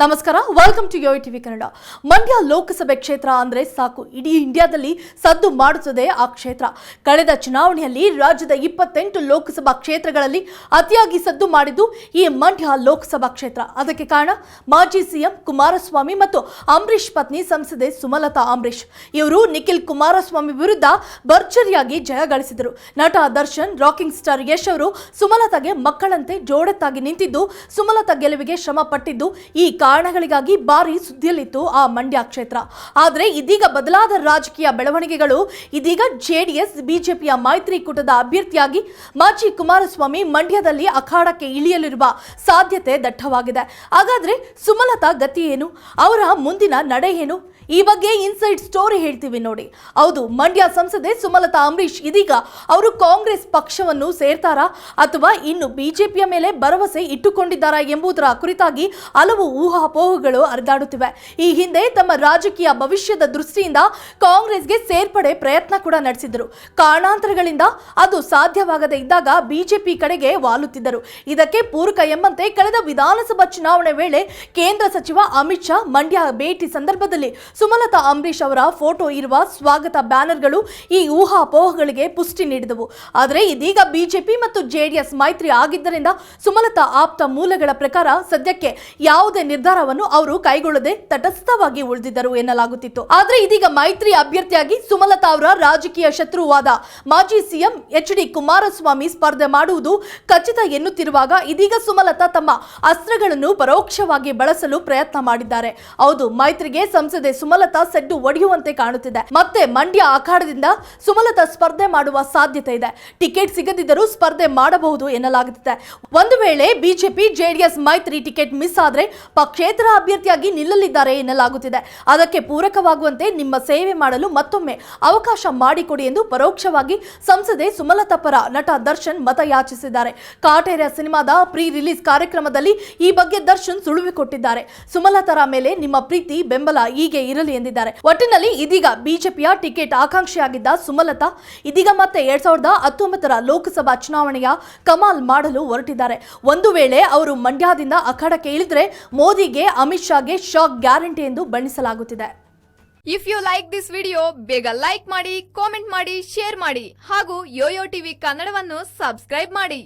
ನಮಸ್ಕಾರ welcome to yo TV Kannada Mandya ಲೋಕಸಭೆ ಕ್ಷೇತ್ರ ಅಂದ್ರೆ ಸಾಕು. ಇಡೀ ಇಂಡಿಯಾದಲ್ಲಿ ಸದ್ದು ಮಾಡುತ್ತದೆ ಆ ಕ್ಷೇತ್ರ. ಕಳೆದ ಚುನಾವಣೆಯಲ್ಲಿ ರಾಜ್ಯದ ಇಪ್ಪತ್ತೆಂಟು ಲೋಕಸಭಾ ಕ್ಷೇತ್ರಗಳಲ್ಲಿ ಅತಿಯಾಗಿ ಸದ್ದು ಮಾಡಿದ್ದು ಈ ಮಂಡ್ಯ ಲೋಕಸಭಾ ಕ್ಷೇತ್ರ. ಅದಕ್ಕೆ ಕಾರಣ ಮಾಜಿ ಸಿಎಂ ಕುಮಾರಸ್ವಾಮಿ ಮತ್ತು ಅಂಬರೀಷ್ ಪತ್ನಿ ಸಂಸದೆ ಸುಮಲತಾ ಅಂಬರೀಷ್. ಇವರು ನಿಖಿಲ್ ಕುಮಾರಸ್ವಾಮಿ ವಿರುದ್ಧ ಭರ್ಜರಿಯಾಗಿ ಜಯ ಗಳಿಸಿದರು. ನಟ ದರ್ಶನ್, ರಾಕಿಂಗ್ ಸ್ಟಾರ್ ಯಶ್ ಅವರು ಸುಮಲತಾಗೆ ಮಕ್ಕಳಂತೆ ಜೋಡತ್ತಾಗಿ ನಿಂತಿದ್ದು, ಸುಮಲತಾ ಗೆಲುವಿಗೆ ಶ್ರಮ ಪಟ್ಟಿದ್ದು ಈ ಕಾರಣಗಳಿಗಾಗಿ ಭಾರಿ ಸುದ್ದಿಯಲ್ಲಿತ್ತು ಆ ಮಂಡ್ಯ ಕ್ಷೇತ್ರ. ಆದರೆ ಇದೀಗ ಬದಲಾದ ರಾಜಕೀಯ ಬೆಳವಣಿಗೆಗಳು, ಇದೀಗ ಜೆಡಿಎಸ್, ಬಿಜೆಪಿಯ ಮೈತ್ರಿಕೂಟದ ಅಭ್ಯರ್ಥಿಯಾಗಿ ಮಾಜಿ ಕುಮಾರಸ್ವಾಮಿ ಮಂಡ್ಯದಲ್ಲಿ ಅಖಾಡಕ್ಕೆ ಇಳಿಯಲಿರುವ ಸಾಧ್ಯತೆ ದಟ್ಟವಾಗಿದೆ. ಹಾಗಾದ್ರೆ ಸುಮಲತಾ ಗತಿ ಏನು? ಅವರ ಮುಂದಿನ ನಡೆ ಏನು? ಈ ಬಗ್ಗೆ ಇನ್ಸೈಡ್ ಸ್ಟೋರಿ ಹೇಳ್ತೀವಿ ನೋಡಿ. ಹೌದು, ಮಂಡ್ಯ ಸಂಸದೆ ಸುಮಲತಾ ಅಂಬರೀಷ್ ಇದೀಗ ಅವರು ಕಾಂಗ್ರೆಸ್ ಪಕ್ಷವನ್ನು ಸೇರ್ತಾರಾ ಅಥವಾ ಇನ್ನು ಬಿಜೆಪಿಯ ಮೇಲೆ ಭರವಸೆ ಇಟ್ಟುಕೊಂಡಿದ್ದಾರಾ ಎಂಬುದರ ಕುರಿತಾಗಿ ಹಲವು ಊಹಾಪೋಹಗಳು ಹರಿದಾಡುತ್ತಿವೆ. ಈ ಹಿಂದೆ ತಮ್ಮ ರಾಜಕೀಯ ಭವಿಷ್ಯದ ದೃಷ್ಟಿಯಿಂದ ಕಾಂಗ್ರೆಸ್ಗೆ ಸೇರ್ಪಡೆ ಪ್ರಯತ್ನ ಕೂಡ ನಡೆಸಿದರು. ಕಾರಣಾಂತರಗಳಿಂದ ಅದು ಸಾಧ್ಯವಾಗದೇ ಇದ್ದಾಗ ಬಿಜೆಪಿ ಕಡೆಗೆ ವಾಲುತ್ತಿದ್ದರು. ಇದಕ್ಕೆ ಪೂರಕ ಎಂಬಂತೆ ಕಳೆದ ವಿಧಾನಸಭಾ ಚುನಾವಣೆ ವೇಳೆ ಕೇಂದ್ರ ಸಚಿವ ಅಮಿತ್ ಶಾ ಮಂಡ್ಯ ಭೇಟಿ ಸಂದರ್ಭದಲ್ಲಿ ಸುಮಲತಾ ಅಂಬರೀಷ್ ಅವರ ಫೋಟೋ ಇರುವ ಸ್ವಾಗತ ಬ್ಯಾನರ್ಗಳು ಈ ಊಹಾಪೋಹಗಳಿಗೆ ಪುಷ್ಟಿ ನೀಡಿದವು. ಆದರೆ ಇದೀಗ ಬಿಜೆಪಿ ಮತ್ತು ಜೆಡಿಎಸ್ ಮೈತ್ರಿ ಆಗಿದ್ದರಿಂದ ಸುಮಲತಾ ಆಪ್ತ ಮೂಲಗಳ ಪ್ರಕಾರ ಸದ್ಯಕ್ಕೆ ಯಾವುದೇ ನಿರ್ಧಾರವನ್ನು ಅವರು ಕೈಗೊಳ್ಳದೆ ತಟಸ್ಥವಾಗಿ ಉಳಿದಿದ್ದರು ಎನ್ನಲಾಗುತ್ತಿತ್ತು. ಆದರೆ ಇದೀಗ ಮೈತ್ರಿ ಅಭ್ಯರ್ಥಿಯಾಗಿ ಸುಮಲತಾ ಅವರ ರಾಜಕೀಯ ಶತ್ರುವಾದ ಮಾಜಿ ಸಿಎಂ ಎಚ್ ಡಿ ಕುಮಾರಸ್ವಾಮಿ ಸ್ಪರ್ಧೆ ಮಾಡುವುದು ಖಚಿತ ಎನ್ನುತ್ತಿರುವಾಗ ಇದೀಗ ಸುಮಲತಾ ತಮ್ಮ ಅಸ್ತ್ರಗಳನ್ನು ಪರೋಕ್ಷವಾಗಿ ಬಳಸಲು ಪ್ರಯತ್ನ ಮಾಡಿದ್ದಾರೆ. ಹೌದು, ಮೈತ್ರಿಗೆ ಸಂಸದೆ ಸುಮಲತಾ ಸೆಡ್ಡು ಒಡೆಯುವಂತೆ ಕಾಣುತ್ತಿದೆ. ಮತ್ತೆ ಮಂಡ್ಯ ಅಖಾಡದಿಂದ ಸುಮಲತಾ ಸ್ಪರ್ಧೆ ಮಾಡುವ ಸಾಧ್ಯತೆ ಇದೆ. ಟಿಕೆಟ್ ಸಿಗದಿದ್ದರೂ ಸ್ಪರ್ಧೆ ಮಾಡಬಹುದು ಎನ್ನಲಾಗುತ್ತಿದೆ. ಒಂದು ವೇಳೆ ಬಿಜೆಪಿ, ಜೆಡಿಎಸ್ ಮೈತ್ರಿ ಟಿಕೆಟ್ ಮಿಸ್ ಆದ್ರೆ ಪಕ್ಷೇತರ ಅಭ್ಯರ್ಥಿಯಾಗಿ ನಿಲ್ಲಲಿದ್ದಾರೆ ಎನ್ನಲಾಗುತ್ತಿದೆ. ಅದಕ್ಕೆ ಪೂರಕವಾಗುವಂತೆ ನಿಮ್ಮ ಸೇವೆ ಮಾಡಲು ಮತ್ತೊಮ್ಮೆ ಅವಕಾಶ ಮಾಡಿಕೊಡಿ ಎಂದು ಪರೋಕ್ಷವಾಗಿ ಸಂಸದೆ ಸುಮಲತಾ ಪರ ನಟ ದರ್ಶನ್ ಮತ ಯಾಚಿಸಿದ್ದಾರೆ ಕಾಟೇರ ಸಿನಿಮಾದ ಪ್ರೀ ರಿಲೀಸ್ ಕಾರ್ಯಕ್ರಮದಲ್ಲಿ ಈ ಬಗ್ಗೆ ದರ್ಶನ್ ಸುಳಿವು ಕೊಟ್ಟಿದ್ದಾರೆ. ಸುಮಲತಾರ ಮೇಲೆ ನಿಮ್ಮ ಪ್ರೀತಿ, ಬೆಂಬಲ ಹೀಗೆ ಇರಲಿ ಎಂದಿದ್ದಾರೆ. ಒಟ್ಟಿನಲ್ಲಿ ಇದೀಗ ಬಿಜೆಪಿಯ ಟಿಕೆಟ್ ಆಕಾಂಕ್ಷಿಯಾಗಿದ್ದ ಸುಮಲತಾ, ಇದೀಗ ಮತ್ತೆ ಎರಡ್ ಸಾವಿರದ ಹತ್ತೊಂಬತ್ತರ ಲೋಕಸಭಾ ಚುನಾವಣೆಯ ಕಮಾಲ್ ಮಾಡಲು ಹೊರಟಿದ್ದಾರೆ. ಒಂದು ವೇಳೆ ಅವರು ಮಂಡ್ಯದಿಂದ ಅಖಾಡಕ್ಕೆ ಇಳಿದ್ರೆ ಮೋದಿಗೆ, ಅಮಿತ್ ಶಾಗೆ ಶಾಕ್ ಗ್ಯಾರಂಟಿ ಎಂದು ಬಣ್ಣಿಸಲಾಗುತ್ತಿದೆ. If you like this video ಬೇಗ ಲೈಕ್ ಮಾಡಿ ಕಾಮೆಂಟ್ ಮಾಡಿ ಶೇರ್ ಮಾಡಿ ಹಾಗೂ ಯೋಯೋ ಟಿವಿ ಕನ್ನಡವನ್ನು ಸಬ್ಸ್ಕ್ರೈಬ್ ಮಾಡಿ.